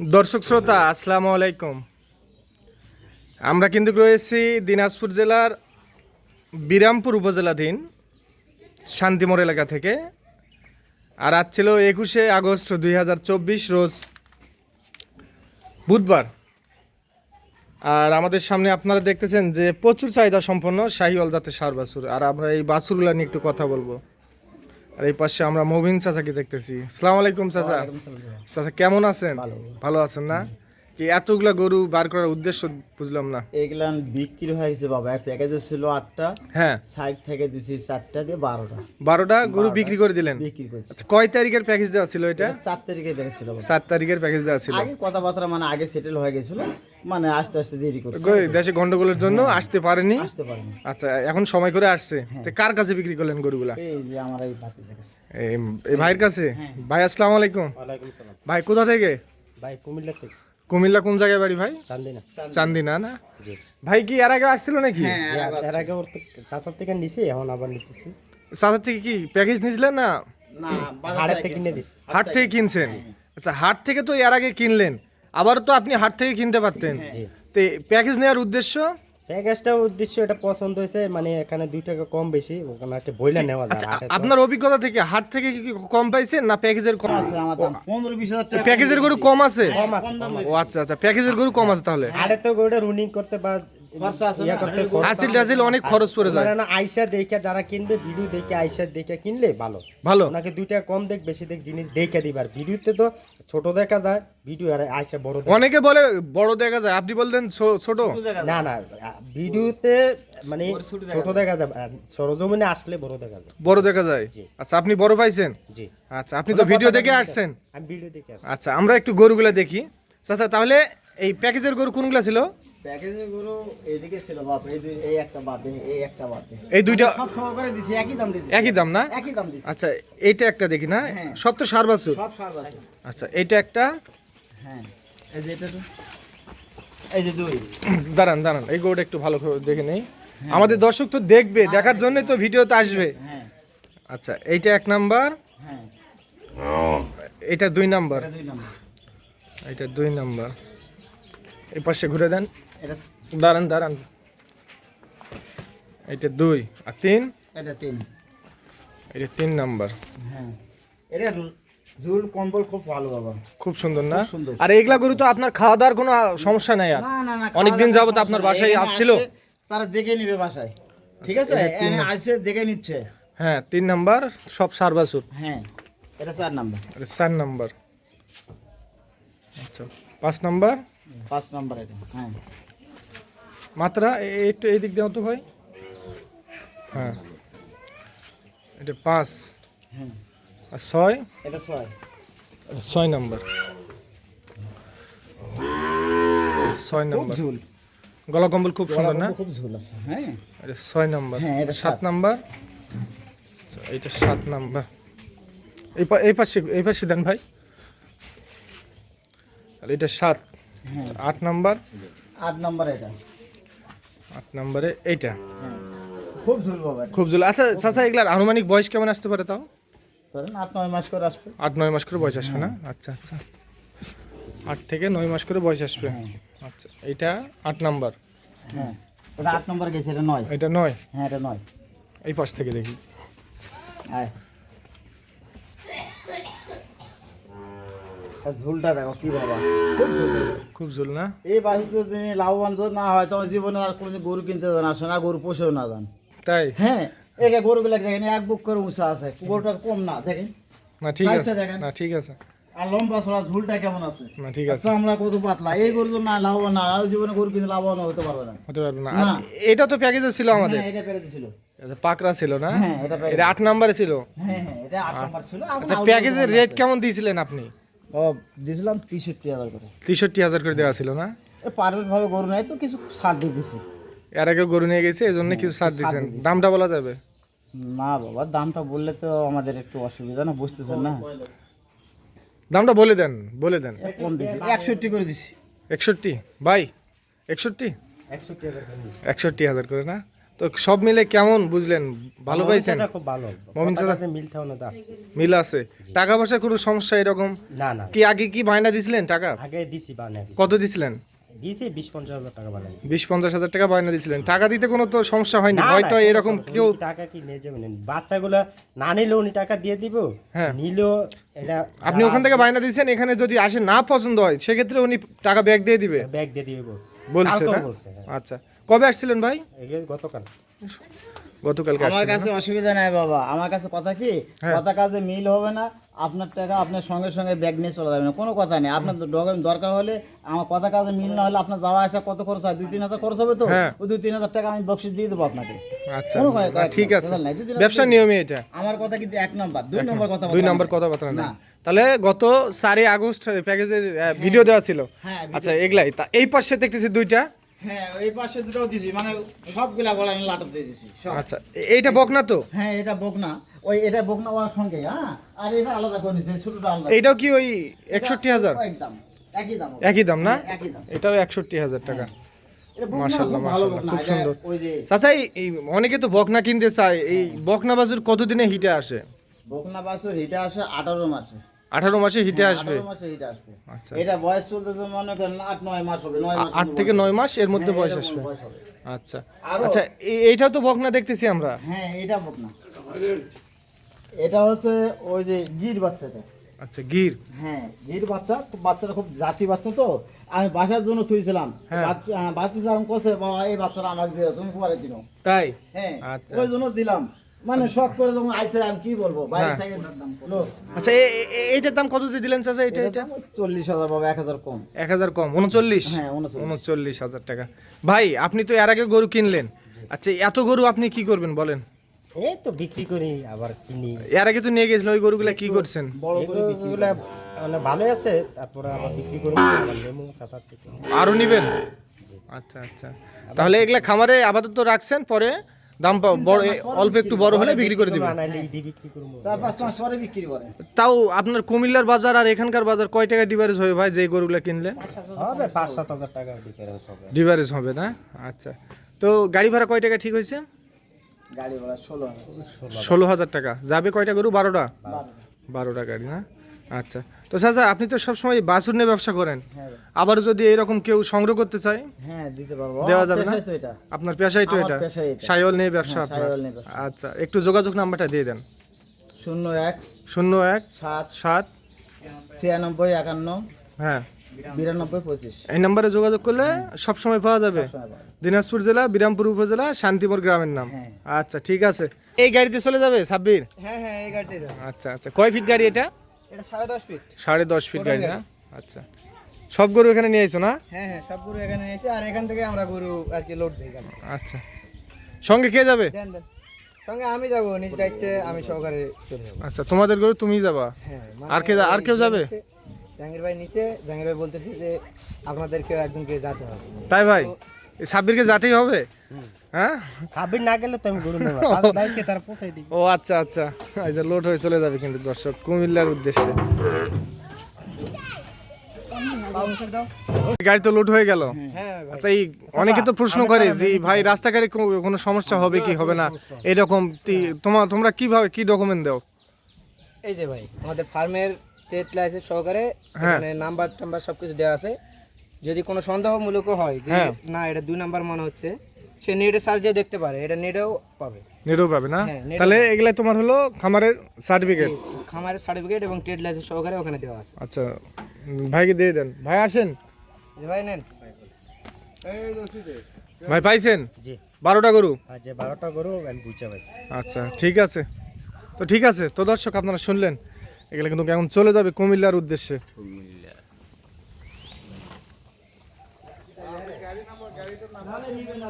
দর্শক শ্রোতা, আসসালামু আলাইকুম। আমরা কিন্তু রয়েছি দিনাজপুর জেলার বিরামপুর উপজেলাধীন শান্তিমোড় এলাকা থেকে। আর আজ ছিল একুশে আগস্ট দুই হাজার চব্বিশ রোজ বুধবার। আর আমাদের সামনে আপনারা দেখতেছেন যে প্রচুর চাহিদা সম্পন্ন শাহিওয়াল জাতের সার বাছুর। আর আমরা এই বাছুরগুলো নিয়ে একটু কথা বলব। আর এই পাশে আমরা মবিন চাচাকে দেখতেছি। আসসালামু আলাইকুম চাচা। চাচা। কেমন আছেন? ভালো। আছেন না? কি এতগুলা গরু বার করার উদ্দেশ্য বুঝলাম না। এগুলান বিক্রি হয়ে গেছে বাবা এক প্যাকেজে ছিল আটটা হ্যাঁ। সাইড থেকে দিছি চারটা দিয়ে বারোটা। বারোটা গরু বিক্রি করে দিলেন? বিক্রি করছি। আচ্ছা কয় তারিখের প্যাকেজ দেওয়া ছিল এটা? চার তারিখে প্যাকেজ ছিল। সাত তারিখের প্যাকেজ দেওয়া ছিল। আগে কথাবার্তা মানে আগে সেটেল হয়ে গেছিল। মানে আস্তে আস্তে দেরি করছে। দেশে গন্ডগোলের জন্য আসতে পারেনি। আসতে পারেনি। আচ্ছা এখন সময় করে আসছে। তো কার কাছে বিক্রি করলেন গরুগুলা? এই যে আমার এই গেছে এই- ভাইয়ের কাছে? ভাই আসসালামু আলাইকুম। ওয়ালাইকুম সালাম। ভাই কোথা থেকে? ভাই কুমিল্লা থেকে। কুমিল্লা কোন জায়গায় বাড়ি ভাই? চান্দিনা। চান্দিনা না? ভাই কি এর আগে আসছিল নাকি? এর আগে ওর থেকে নিছি এখন আবার নিতেছি। সাথে থেকে কি প্যাকেজ নিয়েছিলেন না? থেকে কিনে দিছি। হাট থেকে কিনছেন? আচ্ছা হাট থেকে তো এর আগে কিনলেন। আবার তো আপনি হাট থেকে কিনতে পারতেন। তো প্যাকেজ নেওয়ার উদ্দেশ্য? প্যাকেজটা উদ্দেশ্য এটা পছন্দ হয়েছে মানে এখানে দুই টাকা কম বেশি ওখানে একটা বইলা নেওয়া যায় আচ্ছা আপনার অভিজ্ঞতা থেকে হাট থেকে কি কি কম পাইছেন না প্যাকেজের কম? আছে আমার দাম পনেরো বিশ হাজার টাকা প্যাকেজের গরু কম আছে? কম আছে ও আচ্ছা আচ্ছা প্যাকেজের গরু কম আছে তাহলে। হাটে তো গরুটা রুনিং করতে বা হাসিল টাসিল অনেক খরচ পড়ে যায়। না আইসা দেখে যারা কিনবে ভিডিও দেখে আইসা দেখে কিনলে ভালো। ভালো। ওনাকে দুই টাকা কম দেখ বেশি দেখ জিনিস দেখে দিবার ভিডিওতে তো ছোট দেখা যায় ভিডিও আর আইসা বড় অনেকে বলে বড় দেখা যায়। আপনি বললেন ছোট। না না ভিডিওতে মানে ছোট দেখা যায়। সরজমিনে আসলে বড় দেখা যায়। বড় দেখা যায়? আচ্ছা আপনি বড় পাইছেন? জি। আচ্ছা আপনি তো ভিডিও দেখে আসছেন। আমি ভিডিও দেখে আচ্ছা আমরা একটু গরুগুলা দেখি। আচ্ছা তাহলে এই প্যাকেজের গরু কোনগুলা ছিল? প্যাকেজে এইদিকে ছিল বাপ এই দুই এই একটা বাদ দে এই একটা বাদ দে। এই দুইটা সব সহকারে দিছি একই দাম দিছি। একই দাম না? একই দাম দিছি। আচ্ছা এইটা একটা দেখি না? হ্যাঁ। সব তো সার বাছুর। সব সার আছে আচ্ছা এইটা একটা? হ্যাঁ। এই যে এটা তো এই যে দুই। দাঁড়ান দাঁড়ান এই একটু ভালো করে দেখে নেই। আমাদের দর্শক তো দেখবে দেখার জন্যই তো ভিডিওতে আসবে। হ্যাঁ। আচ্ছা এইটা এক নাম্বার। হ্যাঁ। এটা দুই নাম্বার। এটা দুই নম্বর। এটা দুই নাম্বার। এই পাশে ঘুরে দেন। এটা দাঁড়ান দাঁড়ান। এটা দুই আর তিন? এটা তিন। এটা তিন নাম্বার। হ্যাঁ। এটা ঝুল কম্বল খুব ভালো বাবা। খুব সুন্দর না? আর এগুলা গরু তো আপনার খাওয়া দাওয়ার কোনো সমস্যা নাই আর? অনেকদিন যাবত আপনার বাসায় আসছিল? তারা দেখে নিবে বাসায়। ঠিক আছে? এটা তিন এখানে আসে দেখে নিচ্ছে। হ্যাঁ তিন নাম্বার সব সার বাছুর। হ্যাঁ এটা চার নাম্বার। এটা চার নাম্বার। আচ্ছা পাঁচ নাম্বার? পাঁচ নাম্বার এটা হ্যাঁ। মাত্রা একটু এই দিক দাও তো ভাই হ্যাঁ। এটা পাঁচ। হ্যাঁ। আর ছয়? এটা ছয়। ছয় নম্বর। ছয় নাম্বার। গলা কম্বল খুব সুন্দর না? খুব ঝুল আছে হ্যাঁ। এটা ছয় নম্বর। হ্যাঁ, এটা সাত নম্বর? এটা সাত নম্বর। এই এই পাশে এই পাশে দেন ভাই। এটা সাত। হ্যাঁ। আট নাম্বার। আট নাম্বার এটা। আট নাম্বারে এইটা। হ্যাঁ খুব ঝুল বাবা। খুব জল আচ্ছা চাচা এগুলার আনুমানিক বয়স কেমন আসতে পারে তাও? ধরেন আট নয় মাস করে আসবে। আট নয় মাস করে বয়স আসবে না? আচ্ছা আচ্ছা। আট থেকে নয় মাস করে বয়স আসবে। হ্যাঁ। আচ্ছা এইটা আট নাম্বার। হ্যাঁ। এটা আট নাম্বার গেছে এটা নয়। এটা নয়? হ্যাঁ এটা নয়। এই পাশ থেকে দেখি। আয়। ঝুলটা দেখো কি বাবা। খুব ঝুল। খুব ঝুল না? এই বাসি যদি লাভবান না হয় তোমার জীবনে আর কোনো গরু কিনতে যান আসে না গরু পোষেও না যান তাই? হ্যাঁ একে গরুগুলো দেখেন এক বুক করে উঁচা আছে গরুটা কম না দেখেন। না ঠিক আছে। দেখেন। না ঠিক আছে। আর লম্বা ছড়া ঝুলটা কেমন আছে? না ঠিক আছে। আমরা কত পাতলা। এই গরু তো না লাভবান না আর জীবনে গরু কিনে লাভবান হতে পারবে না। হতে পারবে না। এটা তো প্যাকেজে ছিল আমাদের। হ্যাঁ এটা পেরেছে ছিল। এটা পাকড়া ছিল না? হ্যাঁ এটা আট নাম্বারে ছিল। হ্যাঁ হ্যাঁ এটা আট নাম্বার ছিল। আচ্ছা প্যাকেজের রেট কেমন দিয়েছিলেন আপনি? দিয়েছিলাম তেষট্টি হাজার করে। তেষট্টি হাজার করে দেওয়া ছিল না? এ পারফেক্ট গরু নাই তো কিছু ছাড় দিয়ে দিছি। এর আগে গরু নিয়ে গেছে এই জন্য কিছু ছাড় দিয়েছেন দামটা বলা যাবে? না বাবা দামটা বললে তো আমাদের একটু অসুবিধা না বুঝতেছেন না? দামটা বলে দেন বলে দেন। একষট্টি করে দিছি। একষট্টি? বাই একষট্টি? একষট্টি হাজার করে না? তো সব মিলে কেমন বুঝলেন? ভালো পাইছেন? খুব ভালো। মমিন চাচা- মিল থাকে না মিল আছে। টাকা পয়সার কোনো সমস্যা এরকম? না না। কি আগে কি বায়না দিছিলেন টাকা? আগে দিছি বায়না কত দিছিলেন? বিশ পঞ্চাশ হাজার টাকা বানাই বিশ পঞ্চাশ হাজার টাকা বায়না দিয়েছিলেন টাকা দিতে কোনো তো সমস্যা হয়নি হয়তো এরকম কেউ সমস্যা টাকা কি নিয়ে যাবেন? বাচ্চাগুলো না নিলে উনি টাকা দিয়ে দিব হ্যাঁ। নিলেও এটা আপনি ওখান থেকে বায়না দিয়েছেন এখানে যদি আসে না পছন্দ হয় সেক্ষেত্রে উনি টাকা ব্যাগ দিয়ে দিবে? ব্যাগ দিয়ে দিবে বলছে। বলছে কালকেও না? বলছে হ্যাঁ। আচ্ছা। কবে আসছিলেন ভাই? গতকাল। গতকালকে আমার কাছে অসুবিধা নাই বাবা। আমার কাছে কথা কি? হ্যাঁ। কথা কাজে মিল হবে না আপনার টাকা আপনার সঙ্গে সঙ্গে ব্যাগ নিয়ে চলে যাবে না। কোনো কথা নেই। আপনার ডকুমেন্ট দরকার হলে আমার কথা কাজে মিল না হলে আপনার যাওয়া আসা কত খরচ হয়? দুই তিন হাজার খরচ হবে তো? হ্যাঁ। ওই দুই তিন হাজার টাকা আমি দিয়ে দেবো আপনাকে। আচ্ছা। কথা- ঠিক আছে। কথা ব্যবসার নিয়মে এটা। আমার কথা কিন্তু এক নম্বর। দুই নম্বর কথা দুই নম্বর না। না। তাহলে গত চারই আগস্ট প্যাকেজের ভিডিও দেওয়া ছিল। হ্যাঁ, আচ্ছা এগুলাই। তা এই পাশে দেখতেছি দুইটা। হ্যাঁ এই পাশে দুটো দিছি মানে সবগুলা গলা আমি লাটক দিয়ে দিছি আচ্ছা এইটা বকনা তো? হ্যাঁ এটা বকনা। ওই এটা বকনা সঙ্গে হ্যাঁ? আর এটা আলাদা করে নিচ্ছে ছোটটা আলাদা। এইটাও কি ওই একষট্টি হাজার? একদম একই দাম। একই দাম না? হ্যাঁ, এটাও একষট্টি হাজার টাকা। বকনা খুব সুন্দর। চাচা এই- অনেকে তো বকনা কিনতে চায় এই বকনা বাজার কতদিনে হিটে আসে? বকনা বাছুর হিটে আসে আঠারো মাসে। আঠারো মাসে হিটে আসবে। হিটে আসবে। আচ্ছা। এটা বয়স চলতেছে মনে করেন আট নয় মাস হবে নয় মাস আট থেকে নয় মাস এর মধ্যে হ্যাঁ, বয়স আসবে। আচ্ছা। আচ্ছা এইটাও তো বকনা দেখতেছি আমরা। হ্যাঁ এটা বকনা। এটা হচ্ছে ওই যে গির বাচ্চাটা। আচ্ছা গির। হ্যাঁ গির বাচ্চা বাচ্চাটা খুব জাতি বাচ্চা তো। আমি বাসার জন্য থুইছিলাম হ্যাঁ। বাচ্চা হ্যাঁ, বাচ্চা করছে বাবা এই বাচ্চাটা আমাকে দিও তুমি পরে দিও তাই? হ্যাঁ আচ্ছা। ওই জন্য দিলাম। মানে শখ করে যখন আইসে আমি কি বলব? বাইরে হ্যাঁ। থেকে আচ্ছা এইটার দাম কত দিয়ে দিলেন চাচা এটা এটা? চল্লিশ হাজার বাবা এক হাজার কম। এক হাজার কম উনচল্লিশ? হ্যাঁ উনচল্লিশ। হাজার টাকা। ভাই আপনি তো এর আগে গরু কিনলেন। আচ্ছা এত গরু আপনি কি করবেন বলেন? এই তো বিক্রি করি আবার কিনি। এর আগে তো নিয়ে গেছিলেন ওই গরুগুলা কি করছেন? বড় বিক্রি মানে ভালোই আছে তারপরে আবার বিক্রি করব নেমু থেকে। আরও নিবেন? আচ্ছা আচ্ছা। তাহলে এগুলা খামারে আপাতত রাখছেন পরে দাম বড় অল্প একটু বড় হলে বিক্রি করে দিবেন আনাইলে ইদি বিক্রি করব চার পাঁচ মাস পরে বিক্রি করে। তাও আপনার কুমিল্লার বাজার আর এখানকার বাজার কয় টাকা ডিভারেজ হবে ভাই যে গরুগুলা কিনলে? হবে পাঁচ সাত হাজার টাকা হবে। ডিভারেজ হবে না? আচ্ছা। তো গাড়ি ভাড়া কয় টাকা ঠিক হয়েছে? গাড়ি ভাড়া ষোলো হাজার। টাকা। যাবে কয়টা গরু? বারোটা। বারোটা গাড়ি না? আচ্ছা। তো চাচা আপনি তো সবসময় বাছুর নিয়ে ব্যবসা করেন। হ্যাঁ। আবার যদি এরকম কেউ সংগ্রহ করতে চায় হ্যাঁ দিতে পারব। দেওয়া যাবে না? আপনার পেশাই তো এটা। নিয়ে ব্যবসা হ্যাঁ, আপনার নিয়ে ব্যবসা। আচ্ছা একটু যোগাযোগ নাম্বারটা দিয়ে দেন। শূন্য এক শূন্য এক সাত সাত ছিয়ানব্বই একান্ন হ্যাঁ। বিরানব্বই পঁচিশ। এই নাম্বারে যোগাযোগ করলে সব সময় পাওয়া যাবে। দিনাজপুর জেলা বিরামপুর উপজেলা শান্তিপুর গ্রামের নাম। হ্যাঁ। আচ্ছা ঠিক আছে। এই গাড়িতে চলে যাবে সাব্বির? হ্যাঁ হ্যাঁ এই গাড়িতে আচ্ছা আচ্ছা। কয় ফিট গাড়ি এটা? এটা সাড়ে দশ ফিট সাড়ে দশ ফিট গাড়ি না? আচ্ছা। সব গরু এখানে নিয়ে আইছো না? হ্যাঁ হ্যাঁ সব গরু এখানে এসে আর এখান থেকে আমরা গরু আর কি লোড দিই আচ্ছা। সঙ্গে কে যাবে? দেন দেন। সঙ্গে আমি যাব নিজ দায়িত্বে আমি সহকারে চলে যাব। আচ্ছা তোমাদের গরু তুমিই যাবা? হ্যাঁ আর কে আর কেউ যাবে? জাহাঙ্গীর ভাই নিচে জাহাঙ্গীর ভাই বলতেছে যে আপনাদেরকে একজনকে যেতে হবে। তাই ভাই? সাব্বিরকে যাতেই হবে? হ্যাঁ? সাবির না গেলে তো আমি গরু নেব দায়িত্বে তারা পৌঁছাই দিই ও আচ্ছা আচ্ছা। আচ্ছা লোড হয়ে চলে যাবে কিন্তু দর্শক কুমিল্লার উদ্দেশ্যে। গাড়ি তো লোড হয়ে গেল। হ্যাঁ আচ্ছা এই অনেকে তো প্রশ্ন করে যে ভাই রাস্তাঘাটে কোনো সমস্যা হবে কি হবে না? এরকম তোমার তোমরা কীভাবে কি ডকুমেন্ট দাও? এই যে ভাই আমাদের ফার্মের ট্রেড লাইসেন্স সহকারে হ্যাঁ। এখানে নাম্বার টাম্বার সবকিছু দেওয়া আছে। যদি কোনো সন্দেহমূলক হয় যে হ্যাঁ। না এটা দুই নাম্বার মনে হচ্ছে সে নেটে সার্চ দিয়ে দেখতে পারে এটা নেটেও পাবে। নেটও পাবে না? হ্যাঁ, নেটও তাহলে এগুলা তোমার হলো খামারের সার্টিফিকেট খামারের সার্টিফিকেট এবং ট্রেড লাইসেন্স সহকারে ওখানে দেওয়া আছে। আচ্ছা উম, ভাইকে দিয়ে দেন। ভাই আসেন। যে ভাই নেন। ভাই পাইছেন? জি। বারোটা গরু? আর যে বারোটা গরু আমি বুঝতে পারছি আচ্ছা ঠিক আছে। তো ঠিক আছে তো দর্শক আপনারা শুনলেন। এগুলো কিন্তু কেমন চলে যাবে কুমিল্লার উদ্দেশ্যে। নিবে না